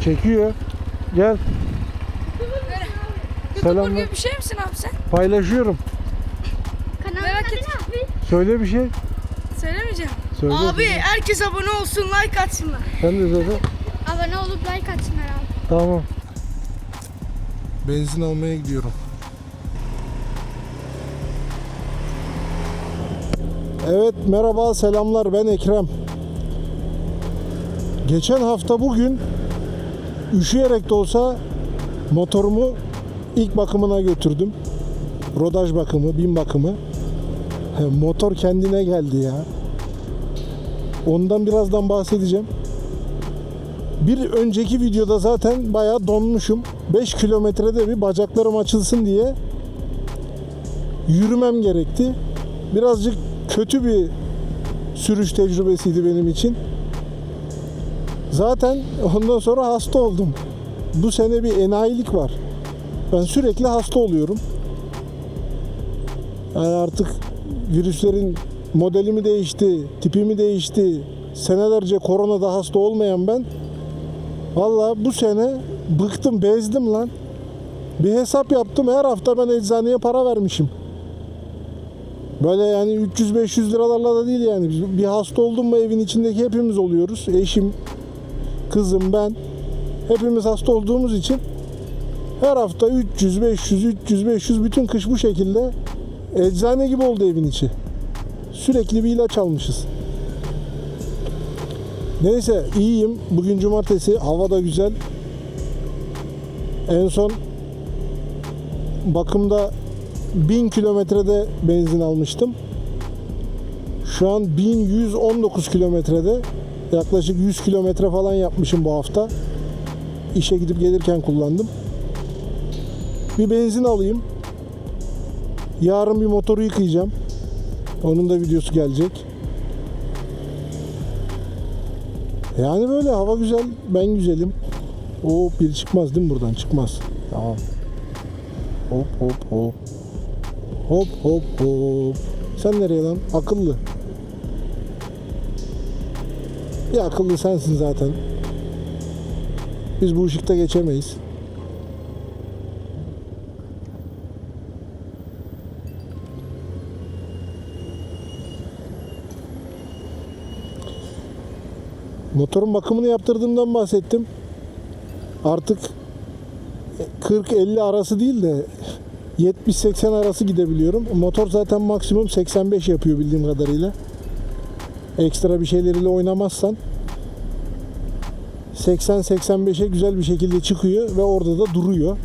Çekiyor. Gel. YouTuber Selam. gibi bir şey misin abi sen? Paylaşıyorum. Merak et. Söyle bir şey. Söylemeyeceğim. Söyle. Abi herkes abone olsun like atsınlar. Sen de söyle. Abone olup like atsınlar abi. Tamam. Benzin almaya gidiyorum. Evet merhaba selamlar ben Ekrem. Geçen hafta bugün üşüyerek de olsa motorumu ilk bakımına götürdüm. Rodaj bakımı, bin bakımı. He, Motor kendine geldi ya. Ondan birazdan bahsedeceğim. Bir önceki videoda zaten bayağı donmuşum. 5 kilometrede bir bacaklarım açılsın diye yürümem gerekti. Birazcık kötü bir sürüş tecrübesiydi benim için. Zaten ondan sonra hasta oldum. Bu sene bir enayilik var. Ben sürekli hasta oluyorum. Yani artık virüslerin modeli mi değişti, tipi mi değişti. Senelerce koronada hasta olmayan ben Vallahi bu sene bıktım, bezdim lan. Bir hesap yaptım. Her hafta ben eczaneye para vermişim. Böyle yani 300-500 liralarla da değil yani. Bir hasta oldum mu evin içindeki hepimiz oluyoruz. Eşim, kızım, ben. Hepimiz hasta olduğumuz için her hafta 300, 500, 300, 500 bütün kış bu şekilde eczane gibi oldu evin içi. Sürekli bir ilaç almışız. Neyse iyiyim. Bugün cumartesi. Hava da güzel. En son bakımda 1000 kilometrede benzin almıştım. Şu an 1119 kilometrede yaklaşık 100 kilometre falan yapmışım bu hafta. İşe gidip gelirken kullandım. Bir benzin alayım. Yarın bir motoru yıkayacağım. Onun da videosu gelecek. Yani böyle hava güzel, ben güzelim. O bir çıkmaz değil mi buradan? Çıkmaz. Tamam. Hop hop hop. Hop hop hop. Sen nereye lan? Akıllı. Bir akıllı sensin zaten. Biz bu ışıkta geçemeyiz. Motorun bakımını yaptırdığımdan bahsettim. Artık 40-50 arası değil de 70-80 arası gidebiliyorum. Motor zaten maksimum 85 yapıyor bildiğim kadarıyla. Ekstra bir şeyleriyle oynamazsan 80-85'e güzel bir şekilde çıkıyor ve orada da duruyor.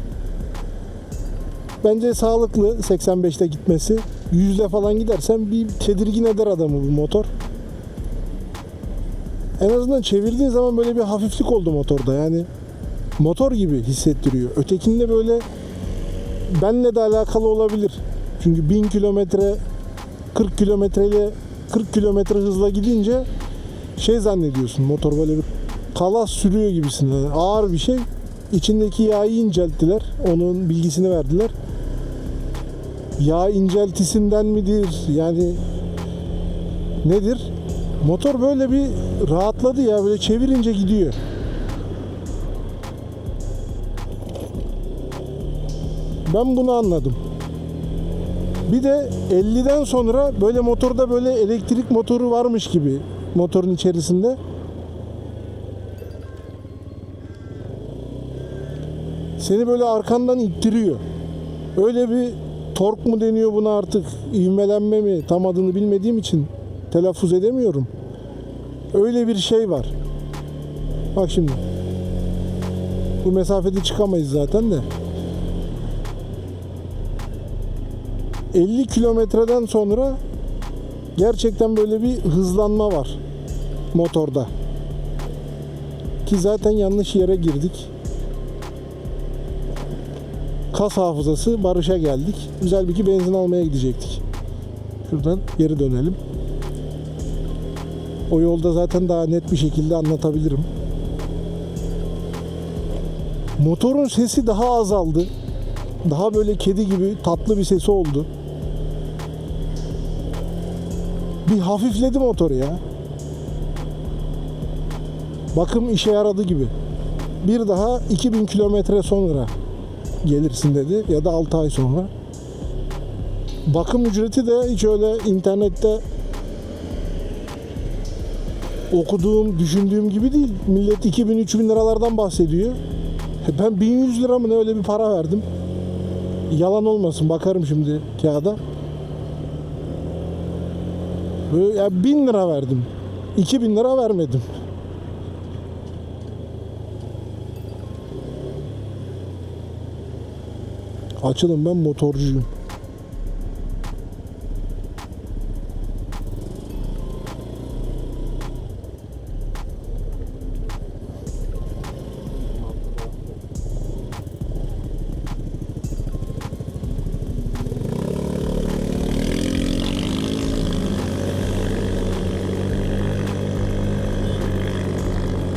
Bence sağlıklı 85'te gitmesi. 100'de falan gidersen bir tedirgin eder adamı bu motor. En azından çevirdiğin zaman böyle bir hafiflik oldu motorda yani motor gibi hissettiriyor. Ötekinde böyle benle de alakalı olabilir. Çünkü 1000 kilometre 40 kilometreyle 40 kilometre hızla gidince şey zannediyorsun motor böyle bir kalas sürüyor gibisin. Yani ağır bir şey. İçindeki yağı incelttiler. Onun bilgisini verdiler. Yağ inceltisinden midir? Yani nedir? Motor böyle bir rahatladı ya böyle çevirince gidiyor. Ben bunu anladım. Bir de 50'den sonra böyle motorda böyle elektrik motoru varmış gibi motorun içerisinde. Seni böyle arkandan ittiriyor. Öyle bir tork mu deniyor buna artık ivmelenme mi tam adını bilmediğim için telaffuz edemiyorum. Öyle bir şey var. Bak şimdi. Bu mesafede çıkamayız zaten de. 50 kilometreden sonra gerçekten böyle bir hızlanma var motorda. Ki zaten yanlış yere girdik. Kas hafızası Barış'a geldik. Güzel bir ki benzin almaya gidecektik. Şuradan geri dönelim. O yolda zaten daha net bir şekilde anlatabilirim. Motorun sesi daha azaldı. Daha böyle kedi gibi tatlı bir sesi oldu. Bir hafifledi motor ya. Bakım işe yaradı gibi. bir daha 2000 kilometre sonra gelirsin dedi ya da 6 ay sonra. Bakım ücreti de hiç öyle internette okuduğum, düşündüğüm gibi değil. Millet 2000-3000 liralardan bahsediyor. E Ben 1100 lira mı ne öyle bir para verdim. Yalan olmasın bakarım şimdi kağıda. Böyle ya 1000 lira verdim. 2000 lira vermedim. Açılın ben motorcuyum.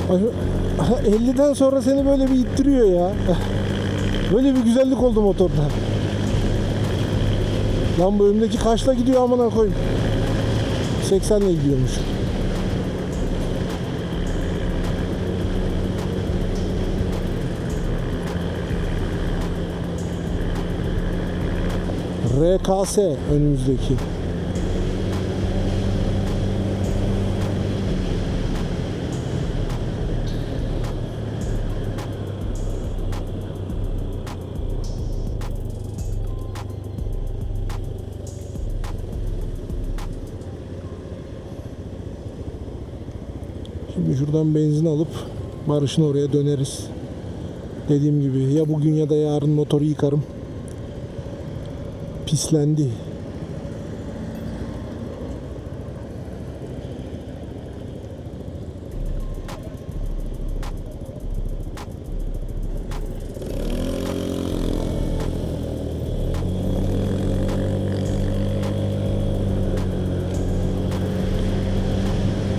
50'den sonra seni böyle bir ittiriyor ya. Böyle bir güzellik oldu motorda. Lan bu önümdeki kaçla gidiyor amına koyayım. 80 ile gidiyormuş. RKS önümüzdeki. Şimdi şuradan benzin alıp Barış'ın oraya döneriz. Dediğim gibi ya bugün ya da yarın motoru yıkarım. Pislendi.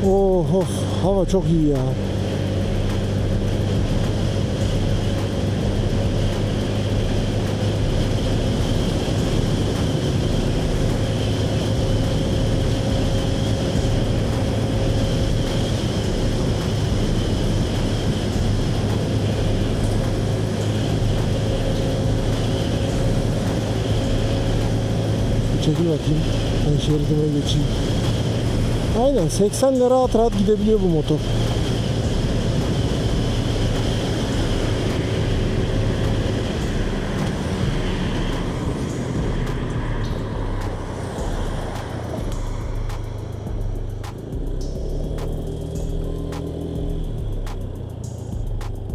Oh of hava çok iyi ya. Çekil bakayım. Ben şeridime geçeyim. Aynen 80 lira rahat rahat gidebiliyor bu motor.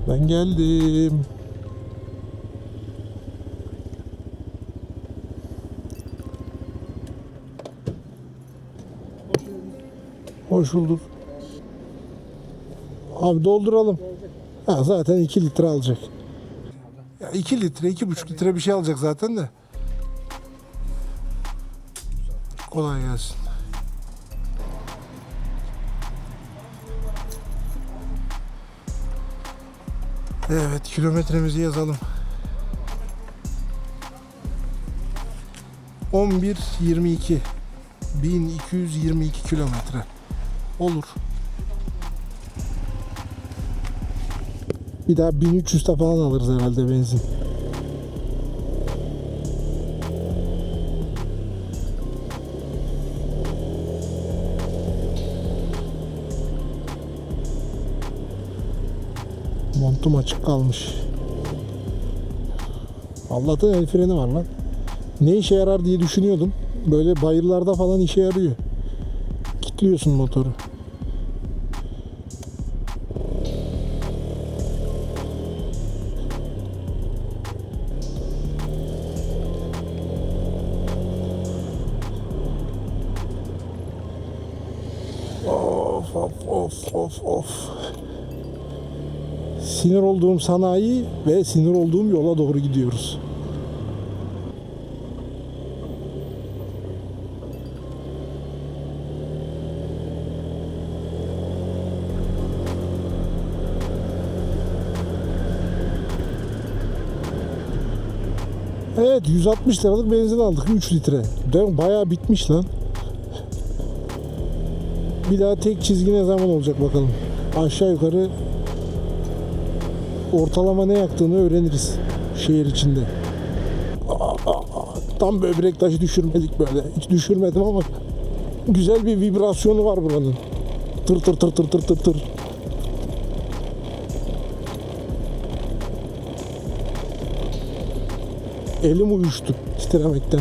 Ben geldim. Hoş bulduk. Abi dolduralım. Ha, zaten 2 litre alacak. Ya 2 litre, 2,5 litre bir şey alacak zaten de. Kolay gelsin. Evet, kilometremizi yazalım. 11.22 1222 kilometre. Olur. Bir daha 1300'te falan alırız herhalde benzin. Montum açık kalmış. Allah'tan el freni var lan. Ne işe yarar diye düşünüyordum. Böyle bayırlarda falan işe yarıyor. Kilitliyorsun motoru. Of of of of of. Sinir olduğum sanayi ve sinir olduğum yola doğru gidiyoruz. Evet 160 liralık benzin aldık 3 litre. Bayağı bitmiş lan. Bir daha tek çizgi ne zaman olacak bakalım. Aşağı yukarı ortalama ne yaktığını öğreniriz şehir içinde. Tam böbrek taşı düşürmedik böyle. Hiç düşürmedim ama güzel bir vibrasyonu var buranın. Tır tır tır tır tır tır tır. Elim uyuştu titremekten.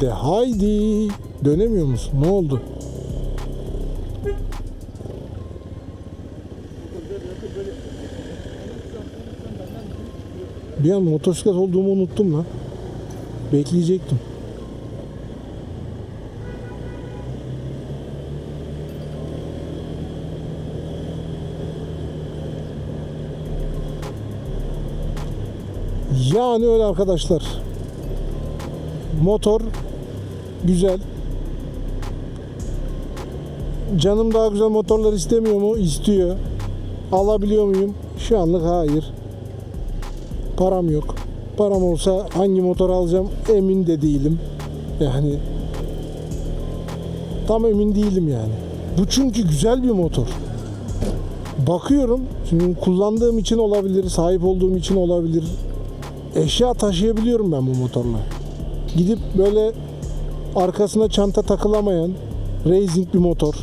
De haydi. Dönemiyor musun? Ne oldu? Bir an motosiklet olduğumu unuttum lan. Bekleyecektim. Yani öyle arkadaşlar. Motor güzel. Canım daha güzel motorlar istemiyor mu? İstiyor. Alabiliyor muyum? Şu anlık hayır. Param yok. Param olsa hangi motor alacağım emin de değilim. Yani tam emin değilim yani. Bu çünkü güzel bir motor. Bakıyorum, şimdi kullandığım için olabilir, sahip olduğum için olabilir. Eşya taşıyabiliyorum ben bu motorla. Gidip böyle arkasına çanta takılamayan racing bir motor.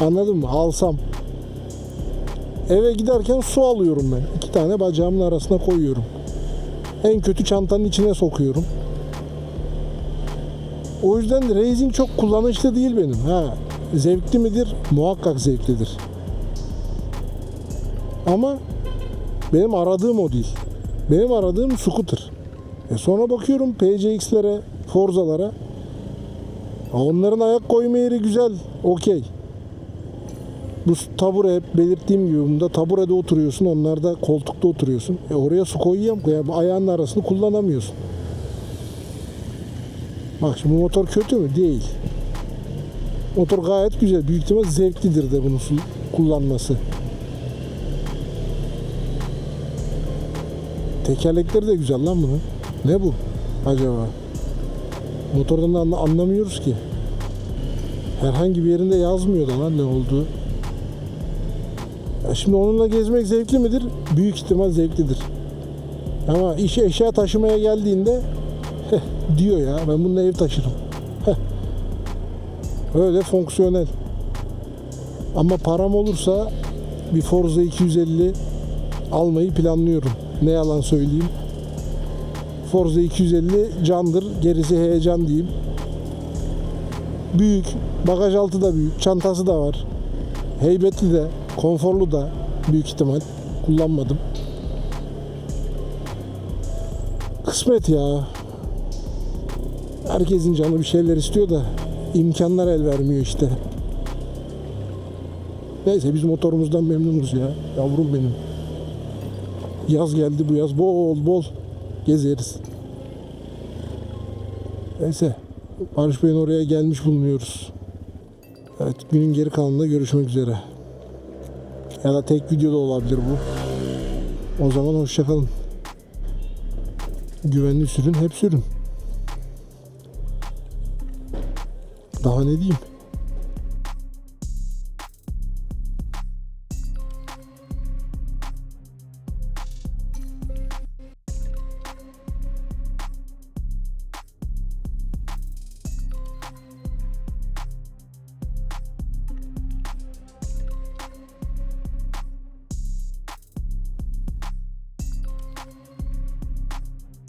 Anladın mı? Alsam. Eve giderken su alıyorum ben. İki tane bacağımın arasına koyuyorum. En kötü çantanın içine sokuyorum. O yüzden racing çok kullanışlı değil benim. Ha, zevkli midir? Muhakkak zevklidir. Ama benim aradığım o değil. Benim aradığım scooter. E sonra bakıyorum PCX'lere, Forza'lara. Onların ayak koyma yeri güzel. Okey. Bu tabure belirttiğim gibi bunda taburede oturuyorsun. Onlarda koltukta oturuyorsun. E oraya su koyayım. Yani ayağının arasını kullanamıyorsun. Bak şimdi bu motor kötü mü? Değil. Motor gayet güzel. Büyük ihtimal zevklidir de bunu kullanması. Tekerlekleri de güzel lan bunun. Ne bu acaba? Motordan da anla- anlamıyoruz ki. Herhangi bir yerinde yazmıyor da lan ne olduğu. Şimdi onunla gezmek zevkli midir? Büyük ihtimal zevklidir. Ama iş eşya taşımaya geldiğinde diyor ya ben bununla ev taşırım. Öyle fonksiyonel. Ama param olursa bir Forza 250 almayı planlıyorum. Ne yalan söyleyeyim. Forza 250 candır. Gerisi heyecan diyeyim. Büyük. Bagaj altı da büyük. Çantası da var. Heybetli de. Konforlu da. Büyük ihtimal. Kullanmadım. Kısmet ya. Herkesin canı bir şeyler istiyor da imkanlar el vermiyor işte. Neyse biz motorumuzdan memnunuz ya. Yavrum benim. Yaz geldi bu yaz bol bol gezeriz. Neyse Barış Bey'in oraya gelmiş bulunuyoruz. Evet günün geri kalanında görüşmek üzere. Ya da tek video da olabilir bu. O zaman hoşçakalın. Güvenli sürün hep sürün. Daha ne diyeyim?